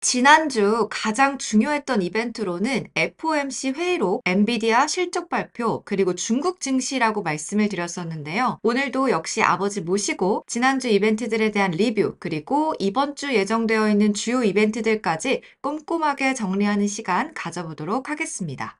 지난주 가장 중요했던 이벤트로는 FOMC 회의록, 엔비디아 실적 발표, 그리고 중국 증시라고 말씀을 드렸었는데요. 오늘도 역시 아버지 모시고 지난주 이벤트들에 대한 리뷰, 그리고 이번 주 예정되어 있는 주요 이벤트들까지 꼼꼼하게 정리하는 시간 가져보도록 하겠습니다.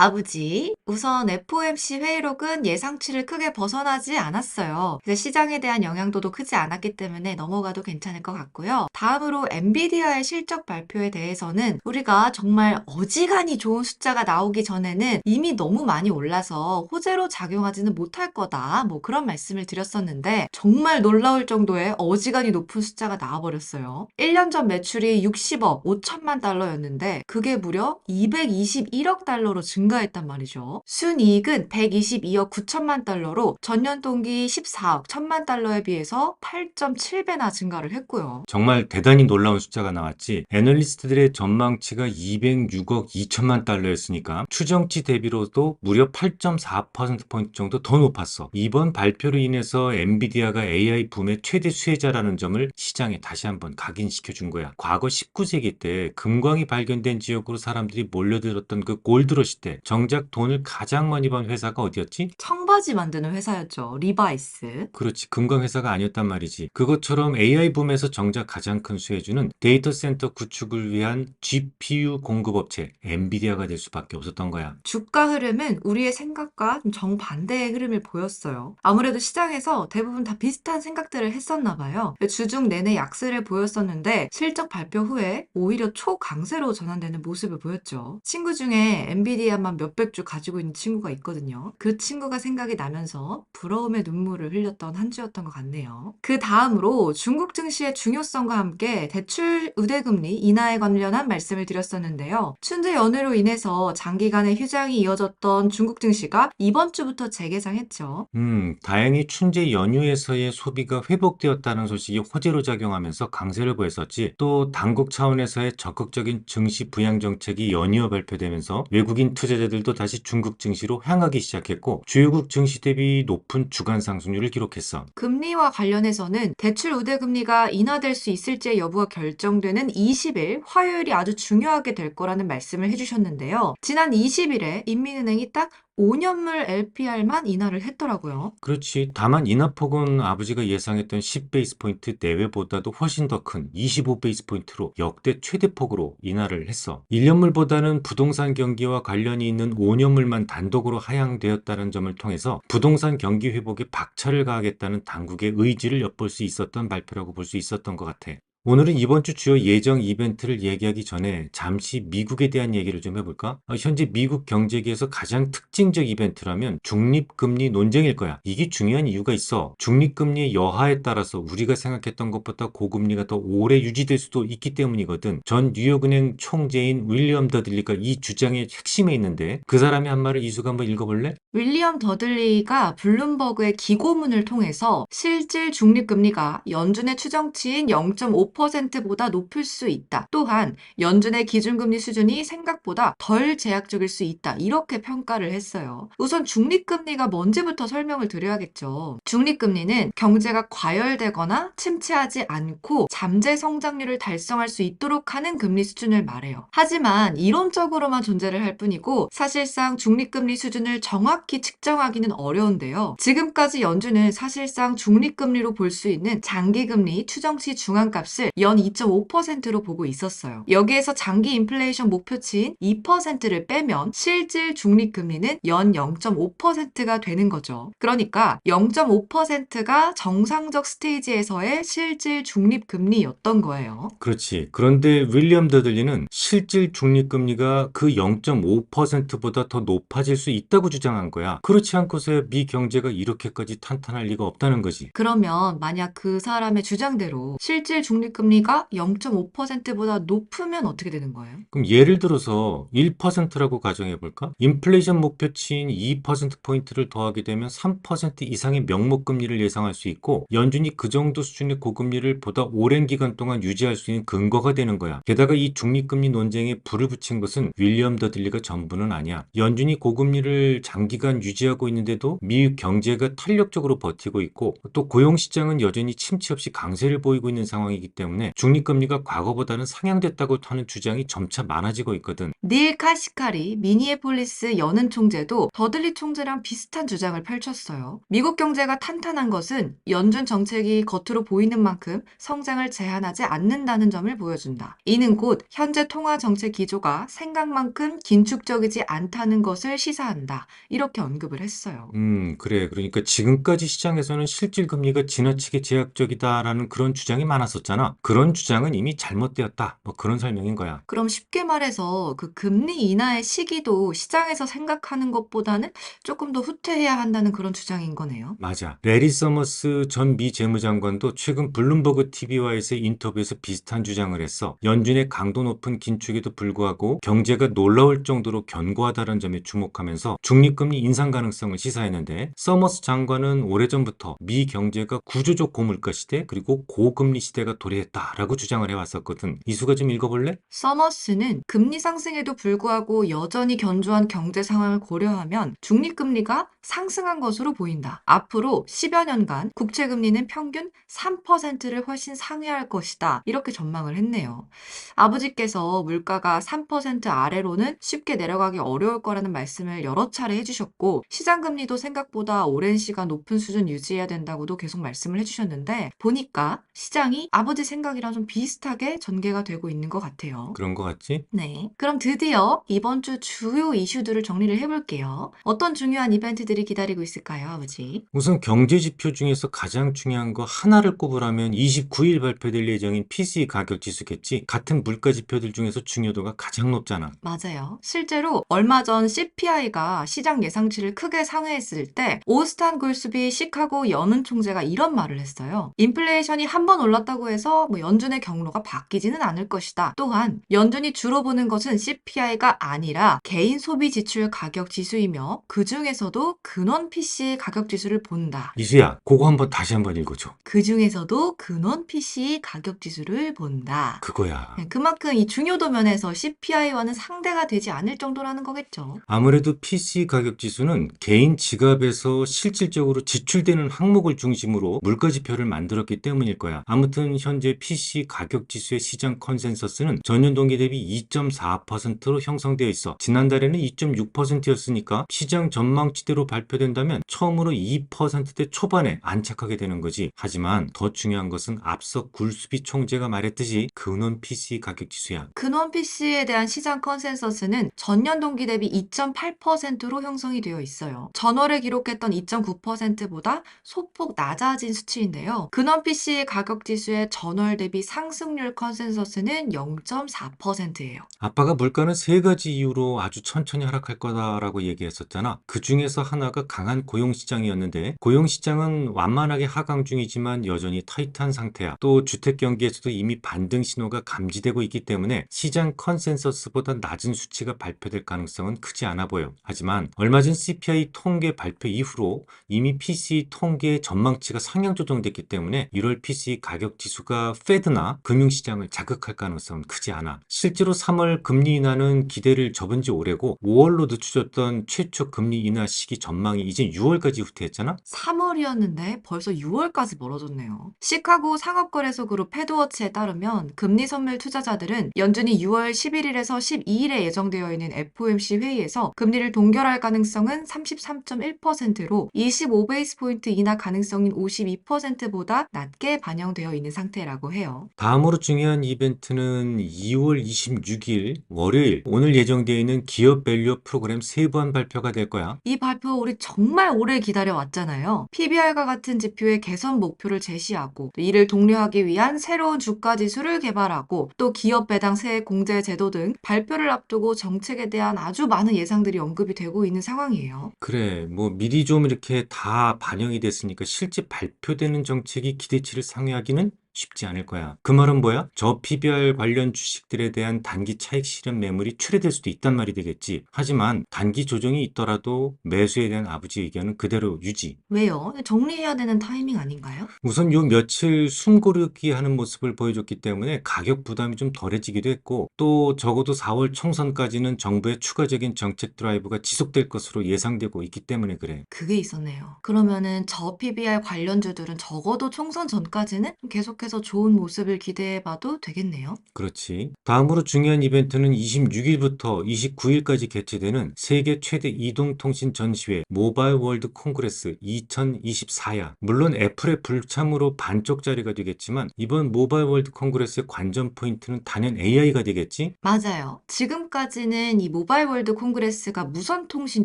아버지, 우선 FOMC 회의록은 예상치를 크게 벗어나지 않았어요. 시장에 대한 영향도도 크지 않았기 때문에 넘어가도 괜찮을 것 같고요. 다음으로 엔비디아의 실적 발표에 대해서는 우리가 정말 어지간히 좋은 숫자가 나오기 전에는 이미 너무 많이 올라서 호재로 작용하지는 못할 거다. 뭐 그런 말씀을 드렸었는데 정말 놀라울 정도의 어지간히 높은 숫자가 나와버렸어요. 1년 전 매출이 60억 5천만 달러였는데 그게 무려 221억 달러로 증가 했단 말이죠. 순이익은 122억 9천만 달러로 전년 동기 14억 1천만 달러에 비해서 8.7배나 증가를 했고요. 정말 대단히 놀라운 숫자가 나왔지. 애널리스트들의 전망치가 206억 2천만 달러였으니까 추정치 대비로도 무려 8.4%포인트 정도 더 높았어. 이번 발표로 인해서 엔비디아가 AI 붐의 최대 수혜자라는 점을 시장에 다시 한번 각인시켜 준 거야. 과거 19세기 때 금광이 발견된 지역으로 사람들이 몰려들었던 그 골드러시 때 정작 돈을 가장 많이 번 회사가 어디였지? 청바지 만드는 회사였죠. 리바이스. 그렇지. 금광 회사가 아니었단 말이지. 그것처럼 AI 붐에서 정작 가장 큰 수혜주는 데이터 센터 구축을 위한 GPU 공급업체 엔비디아가 될 수밖에 없었던 거야. 주가 흐름은 우리의 생각과 좀 정반대의 흐름을 보였어요. 아무래도 시장에서 대부분 다 비슷한 생각들을 했었나 봐요. 주중 내내 약세를 보였었는데 실적 발표 후에 오히려 초강세로 전환되는 모습을 보였죠. 친구 중에 엔비디아만 몇백 주 가지고 있는 친구가 있거든요. 그 친구가 생각이 나면서 부러움의 눈물을 흘렸던 한 주였던 것 같네요. 그 다음으로 중국 증시의 중요성과 함께 대출 우대금리 인하에 관련한 말씀을 드렸었는데요. 춘제 연휴로 인해서 장기간의 휴장이 이어졌던 중국 증시가 이번 주부터 재개장했죠. 음, 다행히 춘제 연휴에서의 소비가 회복되었다는 소식이 호재로 작용하면서 강세를 보였었지. 또 당국 차원에서의 적극적인 증시 부양 정책이 연이어 발표되면서 외국인 투자 자들도 다시 중국 증시로 향하기 시작했고 주요국 증시 대비 높은 주간 상승률을 기록했어. 금리와 관련해서는 대출 우대 금리가 인하될 수 있을지의 여부가 결정되는 20일 화요일이 아주 중요하게 될 거라는 말씀을 해주셨는데요. 지난 20일에 인민은행이 딱 5년물 LPR만 인하를 했더라고요. 그렇지. 다만 인하폭은 아버지가 예상했던 10베이스 포인트 내외보다도 훨씬 더 큰 25베이스 포인트로 역대 최대폭으로 인하를 했어. 1년물보다는 부동산 경기와 관련이 있는 5년물만 단독으로 하향되었다는 점을 통해서 부동산 경기 회복에 박차를 가하겠다는 당국의 의지를 엿볼 수 있었던 발표라고 볼 수 있었던 것 같아. 오늘은 이번 주 주요 예정 이벤트를 얘기하기 전에 잠시 미국에 대한 얘기를 좀 해볼까? 어, 현재 미국 경제계에서 가장 특징적 이벤트라면 중립금리 논쟁일 거야. 이게 중요한 이유가 있어. 중립금리의 여하에 따라서 우리가 생각했던 것보다 고금리가 더 오래 유지될 수도 있기 때문이거든. 전 뉴욕은행 총재인 윌리엄 더들리가 이 주장의 핵심에 있는데 그 사람이 한 말을 이수가 한번 읽어볼래? 윌리엄 더들리가 블룸버그의 기고문을 통해서 실질 중립금리가 연준의 추정치인 0.5% 보다 높을 수 있다. 또한 연준의 기준금리 수준이 생각보다 덜 제약적일 수 있다. 이렇게 평가를 했어요. 우선 중립금리가 뭔지부터 설명을 드려야겠죠. 중립금리는 경제가 과열되거나 침체하지 않고 잠재 성장률을 달성할 수 있도록 하는 금리 수준을 말해요. 하지만 이론적으로만 존재를 할 뿐이고 사실상 중립금리 수준을 정확히 측정하기는 어려운데요. 지금까지 연준은 사실상 중립금리로 볼 수 있는 장기금리 추정치 중앙값을 연 2.5%로 보고 있었어요. 여기에서 장기 인플레이션 목표치인 2%를 빼면 실질 중립금리는 연 0.5%가 되는 거죠. 그러니까 0.5%가 정상적 스테이지에서의 실질 중립금리였던 거예요. 그렇지. 그런데 윌리엄 더들리는 실질 중립금리가 그 0.5%보다 더 높아질 수 있다고 주장한 거야. 그렇지 않고서야 미 경제가 이렇게까지 탄탄할 리가 없다는 거지. 그러면 만약 그 사람의 주장대로 실질 중립 중립금리가 0.5%보다 높으면 어떻게 되는 거예요? 그럼 예를 들어서 1%라고 가정해 볼까? 인플레이션 목표치인 2%포인트를 더하게 되면 3% 이상의 명목 금리를 예상할 수 있고 연준이 그 정도 수준의 고금리를 보다 오랜 기간 동안 유지할 수 있는 근거가 되는 거야. 게다가 이 중립금리 논쟁에 불을 붙인 것은 윌리엄 더딜리가 전부는 아니야. 연준이 고금리를 장기간 유지하고 있는데도 미국 경제가 탄력적으로 버티고 있고 또 고용 시장은 여전히 침체 없이 강세를 보이고 있는 상황이기 때문에 중립금리가 과거보다는 상향됐다고 하는 주장이 점차 많아지고 있거든. 닐 카시카리 미니애폴리스 연은 총재도 더들리 총재랑 비슷한 주장을 펼쳤어요. 미국 경제가 탄탄한 것은 연준 정책이 겉으로 보이는 만큼 성장을 제한하지 않는다는 점을 보여준다. 이는 곧 현재 통화 정책 기조가 생각만큼 긴축적이지 않다는 것을 시사한다. 이렇게 언급을 했어요. 음, 그래. 그러니까 지금까지 시장에서는 실질 금리가 지나치게 제약적이다라는 그런 주장이 많았었잖아. 그런 주장은 이미 잘못되었다. 뭐 그런 설명인 거야. 그럼 쉽게 말해서 그 금리 인하의 시기도 시장에서 생각하는 것보다는 조금 더 후퇴해야 한다는 그런 주장인 거네요. 맞아. 레리 서머스 전 미 재무장관도 최근 블룸버그 TV와에서의 인터뷰에서 비슷한 주장을 했어. 연준의 강도 높은 긴축에도 불구하고 경제가 놀라울 정도로 견고하다는 점에 주목하면서 중립금리 인상 가능성을 시사했는데 서머스 장관은 오래전부터 미 경제가 구조적 고물가 시대 그리고 고금리 시대가 도래 했다라고 주장을 해왔었거든. 이수가 좀 읽어볼래? 서머스는 금리 상승에도 불구하고 여전히 견조한 경제 상황을 고려하면 중립금리가 상승한 것으로 보인다. 앞으로 10여 년간 국채 금리는 평균 3%를 훨씬 상회할 것이다. 이렇게 전망을 했네요. 아버지께서 물가가 3% 아래로는 쉽게 내려가기 어려울 거라는 말씀을 여러 차례 해주셨고, 시장 금리도 생각보다 오랜 시간 높은 수준 유지해야 된다고도 계속 말씀을 해주셨는데, 보니까 시장이 아버지 생각이랑 좀 비슷하게 전개가 되고 있는 것 같아요. 그런 거 같지? 네. 그럼 드디어 이번 주 주요 이슈들을 정리를 해볼게요. 어떤 중요한 이벤트 들이 기다리고 있을까요, 아버지? 우선 경제 지표 중에서 가장 중요한 거 하나를 꼽으라면 29일 발표될 예정인 PCE 가격 지수겠지. 같은 물가 지표들 중에서 중요도가 가장 높잖아. 맞아요. 실제로 얼마 전 CPI가 시장 예상치를 크게 상회했을 때 오스탄 골스비 시카고 연은 총재가 이런 말을 했어요. 인플레이션이 한 번 올랐다고 해서 뭐 연준의 경로가 바뀌지는 않을 것이다. 또한 연준이 주로 보는 것은 CPI가 아니라 개인 소비 지출 가격 지수이며 그 중에서도 근원 PC 가격 지수를 본다. 이수야, 그거 한번 다시 한번 읽어줘. 그 중에서도 근원 PC 가격 지수를 본다. 그거야. 네, 그만큼 이 중요도 면에서 CPI와는 상대가 되지 않을 정도라는 거겠죠. 아무래도 PC 가격 지수는 개인 지갑에서 실질적으로 지출되는 항목을 중심으로 물가 지표를 만들었기 때문일 거야. 아무튼 현재 PC 가격 지수의 시장 컨센서스는 전년 동기 대비 2.4%로 형성되어 있어. 지난달에는 2.6%였으니까 시장 전망치대로 발표된다면 처음으로 2%대 초반에 안착하게 되는 거지. 하지만 더 중요한 것은 앞서 굴수비 총재가 말했듯이 근원 PC 가격 지수야. 근원 PC에 대한 시장 컨센서스는 전년 동기 대비 2.8%로 형성이 되어 있어요. 전월에 기록했던 2.9%보다 소폭 낮아진 수치인데요. 근원 PC 가격 지수의 전월 대비 상승률 컨센서스는 0.4%예요. 아빠가 물가는 세 가지 이유로 아주 천천히 하락할 거다라고 얘기했었잖아. 그 중에서 하나가 강한 고용시장이었는데, 고용시장은 완만하게 하강 중이지만 여전히 타이트한 상태야. 또 주택 경기에서도 이미 반등 신호가 감지되고 있기 때문에 시장 컨센서스보다 낮은 수치가 발표될 가능성은 크지 않아 보여. 하지만 얼마 전 CPI 통계 발표 이후로 이미 PCE 통계의 전망치가 상향 조정됐기 때문에 1월 PCE 가격 지수가 페드나 금융시장을 자극할 가능성은 크지 않아. 실제로 3월 금리 인하는 기대를 접은 지 오래고 5월로 늦춰졌던 최초 금리 인하 시기 전 망이 이제 6월까지 후퇴했잖아. 3월이었는데 벌써 6월까지 멀어졌네요. 시카고 상업거래소 그룹 패드워치에 따르면 금리 선물 투자자들은 연준이 6월 11일에서 12일에 예정되어 있는 FOMC 회의에서 금리를 동결할 가능성은 33.1%로 25베이스 포인트 인하 가능성인 52%보다 낮게 반영되어 있는 상태라고 해요. 다음으로 중요한 이벤트는 2월 26일 월요일 오늘 예정되어 있는 기업 밸류업 프로그램 세부한 발표가 될 거야. 이 발표 우리 정말 오래 기다려 왔잖아요. PBR과 같은 지표의 개선 목표를 제시하고 또 이를 독려하기 위한 새로운 주가 지수를 개발하고 또 기업 배당 세액 공제 제도 등 발표를 앞두고 정책에 대한 아주 많은 예상들이 언급이 되고 있는 상황이에요. 그래, 뭐 미리 좀 이렇게 다 반영이 됐으니까 실제 발표되는 정책이 기대치를 상회하기는 쉽지 않을 거야. 그 말은 뭐야? 저 PBR 관련 주식들에 대한 단기 차익 실현 매물이 출회될 수도 있단 말이 되겠지. 하지만 단기 조정이 있더라도 매수에 대한 아버지 의견은 그대로 유지. 왜요? 정리해야 되는 타이밍 아닌가요? 우선 요 며칠 숨고르기 하는 모습을 보여줬기 때문에 가격 부담이 좀 덜해지기도 했고 또 적어도 4월 총선까지는 정부의 추가적인 정책 드라이브가 지속될 것으로 예상되고 있기 때문에 그래. 그게 있었네요. 그러면은 저 PBR 관련주들은 적어도 총선 전까지는 계속해서 좋은 모습을 기대해 봐도 되겠네요. 그렇지. 다음으로 중요한 이벤트는 26일부터 29일까지 개최되는 세계 최대 이동통신 전시회 모바일 월드 콩그레스 2024야. 물론 애플의 불참으로 반쪽짜리가 되겠지만 이번 모바일 월드 콩그레스의 관전 포인트는 단연 AI가 되겠지? 맞아요. 지금까지는 이 모바일 월드 콩그레스가 무선 통신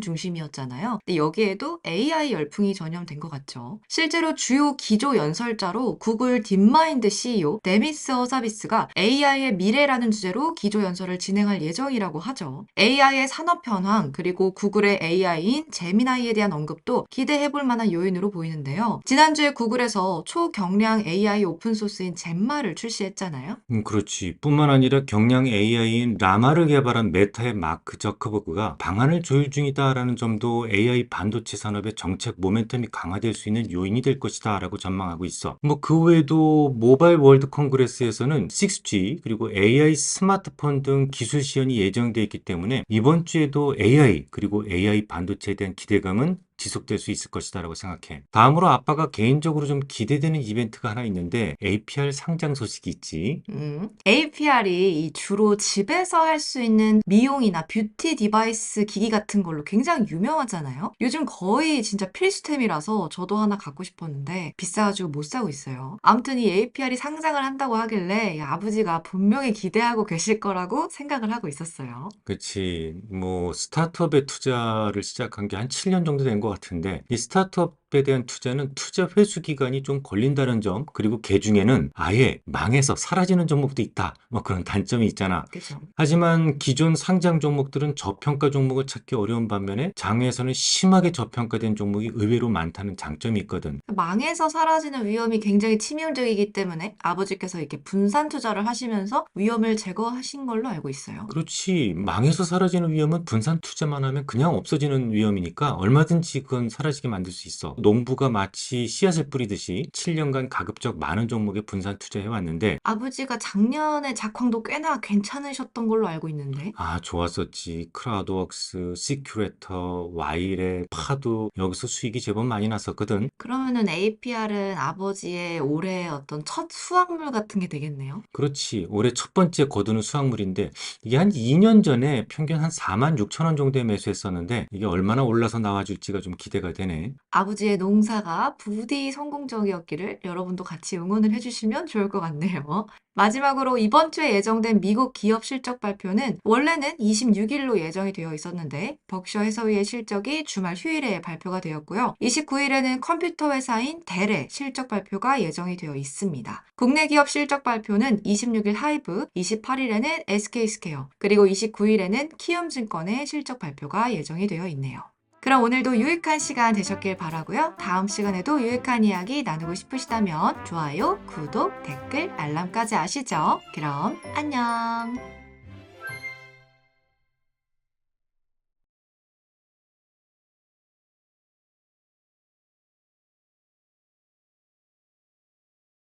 중심이었잖아요. 근데 여기에도 AI 열풍이 전염된 것 같죠. 실제로 주요 기조 연설자로 구글 딥마 인드 CEO 데미스 허사비스가 AI의 미래라는 주제로 기조 연설을 진행할 예정이라고 하죠. AI의 산업 현황 그리고 구글의 AI인 제미나이에 대한 언급도 기대해볼 만한 요인으로 보이는데요. 지난주에 구글에서 초경량 AI 오픈소스인 젬마를 출시했잖아요. 음, 그렇지. 뿐만 아니라 경량 AI인 라마를 개발한 메타의 마크 저커버그가 방안을 조율 중이다라는 점도 AI 반도체 산업의 정책 모멘텀이 강화될 수 있는 요인이 될 것이다라고 전망하고 있어. 뭐 그 외에도 모바일 월드 콩그레스에서는 6G 그리고 AI 스마트폰 등 기술 시연이 예정되어 있기 때문에 이번 주에도 AI 그리고 AI 반도체에 대한 기대감은 지속될 수 있을 것이다라고 생각해. 다음으로 아빠가 개인적으로 좀 기대되는 이벤트가 하나 있는데 APR 상장 소식이 있지. 음, APR이 주로 집에서 할 수 있는 미용이나 뷰티 디바이스 기기 같은 걸로 굉장히 유명하잖아요. 요즘 거의 진짜 필수템이라서 저도 하나 갖고 싶었는데 비싸가지고 못 사고 있어요. 아무튼 이 APR이 상장을 한다고 하길래 이 아버지가 분명히 기대하고 계실 거라고 생각을 하고 있었어요. 그치. 뭐, 스타트업에 투자를 시작한 게 한 7년 정도 된것 같은데, 이 스타트업 에 대한 투자는 투자 회수 기간이 좀 걸린다는 점, 그리고 개 중에는 아예 망해서 사라지는 종목도 있다. 뭐 그런 단점이 있잖아. 그죠? 하지만 기존 상장 종목들은 저평가 종목을 찾기 어려운 반면에 장외에서는 심하게 저평가된 종목이 의외로 많다는 장점이 있거든. 망해서 사라지는 위험이 굉장히 치명적이기 때문에 아버지께서 이렇게 분산 투자를 하시면서 위험을 제거하신 걸로 알고 있어요. 그렇지. 망해서 사라지는 위험은 분산 투자만 하면 그냥 없어지는 위험이니까 얼마든지 그건 사라지게 만들 수 있어. 농부가 마치 씨앗을 뿌리듯이 7년간 가급적 많은 종목에 분산 투자해 왔는데 아버지가 작년에 작황도 꽤나 괜찮으셨던 걸로 알고 있는데. 아, 좋았었지. 크라우드웍스, 시큐레터, 와이레, 파도 여기서 수익이 제법 많이 났었거든. 그러면은 APR은 아버지의 올해 어떤 첫 수확물 같은 게 되겠네요. 그렇지. 올해 첫 번째 거두는 수확물인데 이게 한 2년 전에 평균 한 4만 6천 원 정도에 매수했었는데 이게 얼마나 올라서 나와줄지가 좀 기대가 되네. 아버지의 농사가 부디 성공적이었기를 여러분도 같이 응원을 해주시면 좋을 것 같네요. 마지막으로 이번 주에 예정된 미국 기업 실적 발표는 원래는 26일로 예정이 되어 있었는데 벅셔 해서위의 실적이 주말 휴일에 발표가 되었고요. 29일에는 컴퓨터 회사인 델의 실적 발표가 예정이 되어 있습니다. 국내 기업 실적 발표는 26일 하이브, 28일에는 SK스퀘어, 그리고 29일에는 키움증권의 실적 발표가 예정이 되어 있네요. 그럼 오늘도 유익한 시간 되셨길 바라고요. 다음 시간에도 유익한 이야기 나누고 싶으시다면 좋아요, 구독, 댓글, 알람까지 아시죠? 그럼 안녕.